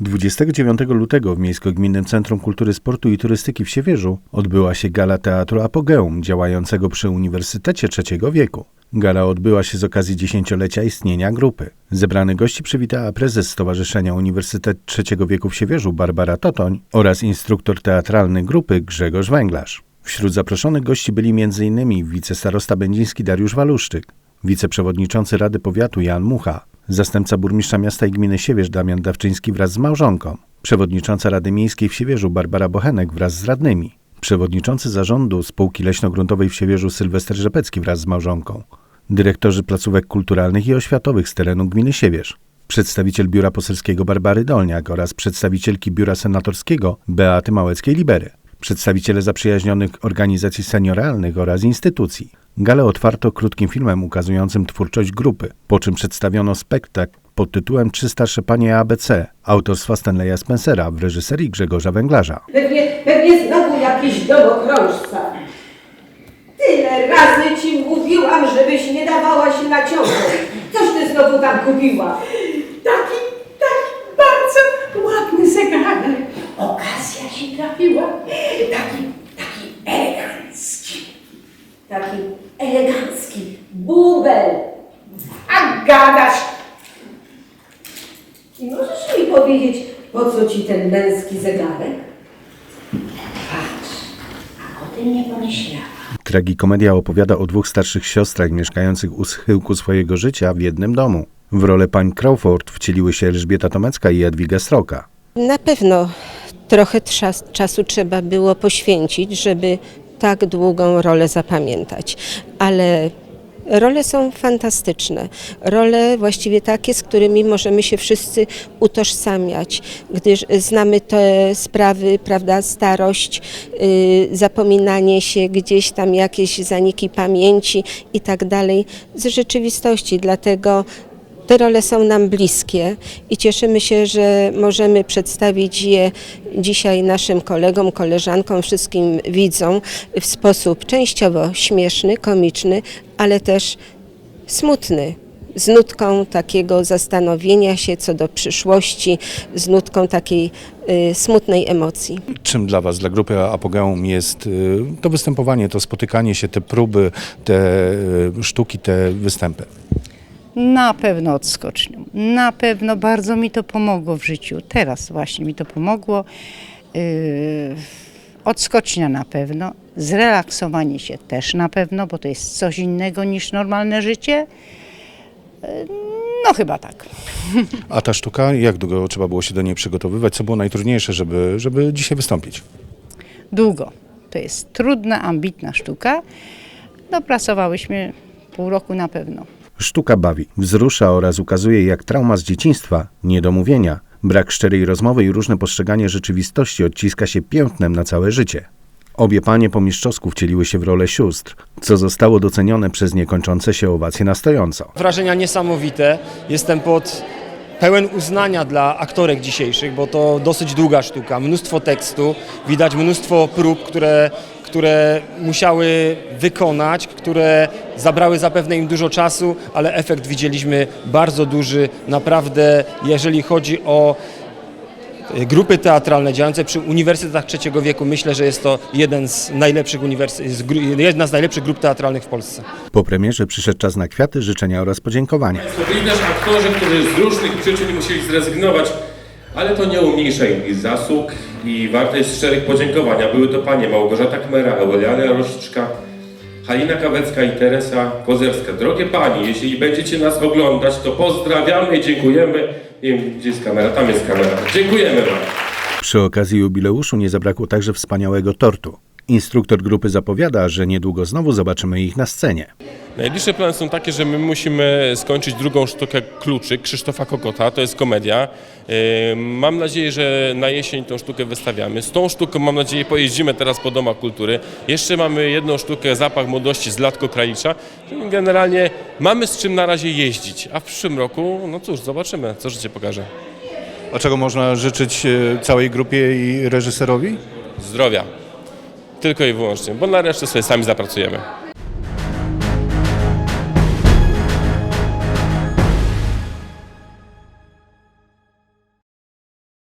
29 lutego w Miejsko-Gminnym Centrum Kultury, Sportu i Turystyki w Siewierzu odbyła się gala Teatru Apogeum, działającego przy Uniwersytecie Trzeciego Wieku. Gala odbyła się z okazji dziesięciolecia istnienia grupy. Zebrany gości przywitała prezes Stowarzyszenia Uniwersytet Trzeciego Wieku w Siewierzu Barbara Totoń oraz instruktor teatralny grupy Grzegorz Węglarz. Wśród zaproszonych gości byli m.in. wicestarosta będziński Dariusz Waluszczyk, wiceprzewodniczący Rady Powiatu Jan Mucha, zastępca burmistrza miasta i gminy Siewierz Damian Dawczyński wraz z małżonką, przewodnicząca Rady Miejskiej w Siewierzu Barbara Bochenek wraz z radnymi, przewodniczący zarządu spółki leśno-gruntowej w Siewierzu Sylwester Rzepecki wraz z małżonką, dyrektorzy placówek kulturalnych i oświatowych z terenu gminy Siewierz, przedstawiciel biura poselskiego Barbary Dolniak oraz przedstawicielki biura senatorskiego Beaty Małeckiej-Libery, przedstawiciele zaprzyjaźnionych organizacji senioralnych oraz instytucji. Galę otwarto krótkim filmem ukazującym twórczość grupy, po czym przedstawiono spektakl pod tytułem Trzy starsze panie ABC autorstwa Stanleya Spencera w reżyserii Grzegorza Węglarza. Pewnie, pewnie znowu jakiś domokrążca. Tyle razy ci mówiłam, żebyś nie dawała się naciągnąć. Coś ty znowu tam kupiła? Taki, taki bardzo ładny zegarek. Okazja się trafiła. Taki, taki elegancki. Taki elegancki bubel. A gadasz, I możesz mi powiedzieć, po co ci ten męski zegarek? patrz, a o tym nie pomyślałam. Tragikomedia opowiada o dwóch starszych siostrach mieszkających u schyłku swojego życia w jednym domu. W rolę pań Crawford wcieliły się Elżbieta Tomecka i Jadwiga Sroka. Na pewno trochę czasu trzeba było poświęcić, żeby tak długą rolę zapamiętać, ale role są fantastyczne. Role właściwie takie, z którymi możemy się wszyscy utożsamiać, gdyż znamy te sprawy, prawda, starość, y, zapominanie się, gdzieś tam jakieś zaniki pamięci i tak dalej z rzeczywistości. Dlatego te role są nam bliskie i cieszymy się, że możemy przedstawić je dzisiaj naszym kolegom, koleżankom, wszystkim widzom w sposób częściowo śmieszny, komiczny, ale też smutny. Z nutką takiego zastanowienia się co do przyszłości, z nutką takiej y, smutnej emocji. Czym dla Was, dla grupy Apogeum jest y, to występowanie, to spotykanie się, te próby, te y, sztuki, te występy? Na pewno odskocznią. Na pewno bardzo mi to pomogło w życiu. Teraz właśnie mi to pomogło. Yy, odskocznia na pewno. Zrelaksowanie się też na pewno, bo to jest coś innego niż normalne życie. Yy, no chyba tak. A ta sztuka, jak długo trzeba było się do niej przygotowywać? Co było najtrudniejsze, żeby, żeby dzisiaj wystąpić? Długo. To jest trudna, ambitna sztuka. No pracowałyśmy pół roku na pewno. Sztuka bawi, wzrusza oraz ukazuje, jak trauma z dzieciństwa, niedomówienia, brak szczerej rozmowy i różne postrzeganie rzeczywistości odciska się piętnem na całe życie. Obie panie po mistrzowsku wcieliły się w rolę sióstr, co zostało docenione przez niekończące się owacje na stojąco. Wrażenia niesamowite. Jestem pod pełen uznania dla aktorek dzisiejszych, bo to dosyć długa sztuka, mnóstwo tekstu, widać mnóstwo prób, które, które musiały wykonać, które zabrały zapewne im dużo czasu, ale efekt widzieliśmy bardzo duży. Naprawdę, jeżeli chodzi o e, grupy teatralne działające przy uniwersytetach trzeciego wieku, myślę, że jest to jeden z najlepszych uniwersy- jedna z najlepszych grup teatralnych w Polsce. Po premierze przyszedł czas na kwiaty, życzenia oraz podziękowania. Byli też aktorzy, którzy z różnych przyczyn musieli zrezygnować, ale to nie umniejsza im ich zasług i warte jest szczerych podziękowania. Były to panie Małgorzata Kmera, Eulalia Roszczka, Halina Kawecka i Teresa Kozerska. Drogie panie, jeśli będziecie nas oglądać, to pozdrawiamy i dziękujemy. Nie wiem, gdzie jest kamera, tam jest kamera. Dziękujemy wam. Przy okazji jubileuszu nie zabrakło także wspaniałego tortu. Instruktor grupy zapowiada, że niedługo znowu zobaczymy ich na scenie. Najbliższe plany są takie, że my musimy skończyć drugą sztukę Kluczyk Krzysztofa Kokota, to jest komedia. Mam nadzieję, że na jesień tą sztukę wystawiamy. Z tą sztuką mam nadzieję pojeździmy teraz po domach kultury. Jeszcze mamy jedną sztukę Zapach Młodości z Latko Kralicza. Generalnie mamy z czym na razie jeździć, a w przyszłym roku, no cóż, zobaczymy, co życie pokaże. A czego można życzyć e, całej grupie i reżyserowi? Zdrowia. Tylko i wyłącznie, bo na resztę sobie sami zapracujemy.